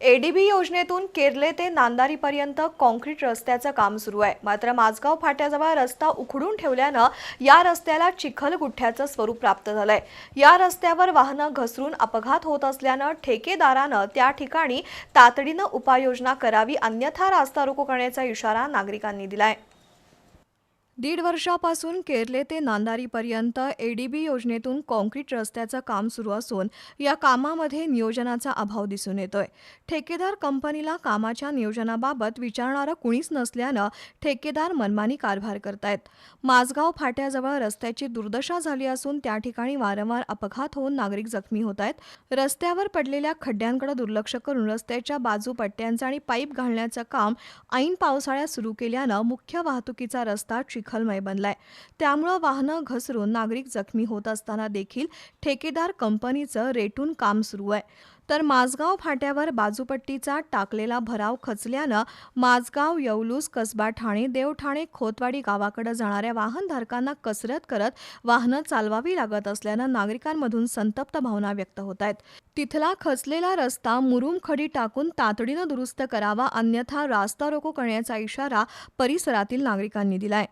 ADB योजनेतून केरले ते नांदारीपर्यंत कॉन्क्रीट रस्त्याचं काम सुरू आहे. मात्र माझगाव फाट्याजवळ रस्ता उखडून ठेवल्यानं या रस्त्याला चिखल गुठ्ठ्याचं स्वरूप प्राप्त झालंय. या रस्त्यावर वाहनं घसरून अपघात होत असल्यानं ठेकेदारानं त्या ठिकाणी तातडीनं उपाययोजना करावी अन्यथा रास्ता रोको करण्याचा इशारा नागरिकांनी दिलाय. दीड वर्षापासून केरले ते नांदारीपर्यंत एडीबी योजनेतून कॉन्क्रीट रस्त्याचं काम सुरू असून या कामामध्ये नियोजनाचा अभाव दिसून येतोय. ठेकेदार कंपनीला कामाच्या नियोजनाबाबत विचारणारं कुणीच नसल्यानं ठेकेदार मनमानी कारभार करतायत. माझगाव फाट्याजवळ रस्त्याची दुर्दशा झाली असून त्या ठिकाणी वारंवार अपघात होऊन नागरिक जखमी होत आहेत रस्त्यावर पडलेल्या खड्ड्यांकडे दुर्लक्ष करून रस्त्याच्या बाजू पट्ट्यांचं आणि पाईप घालण्याचं काम ऐन पावसाळ्यात सुरू केल्यानं मुख्य वाहतुकीचा रस्ता चिखलमय बनलाय. त्यामुळं वाहनं घसरून नागरिक जखमी होत असताना देखील ठेकेदार कंपनीचं रेटून काम सुरू आहे. तर माझगाव फाट्यावर बाजूपट्टीचा टाकलेला भराव खचल्यानं माझगाव येवलूस कसबा ठाणे देवठाणे खोतवाडी गावाकडे जाणाऱ्या वाहनधारकांना कसरत करत वाहनं चालवावी लागत असल्यानं नागरिकांमधून संतप्त भावना व्यक्त होत आहेत. तिथला खचलेला रस्ता मुरुम खडी टाकून तातडीनं दुरुस्त करावा अन्यथा रास्ता रोको करण्याचा इशारा परिसरातील नागरिकांनी दिलाय.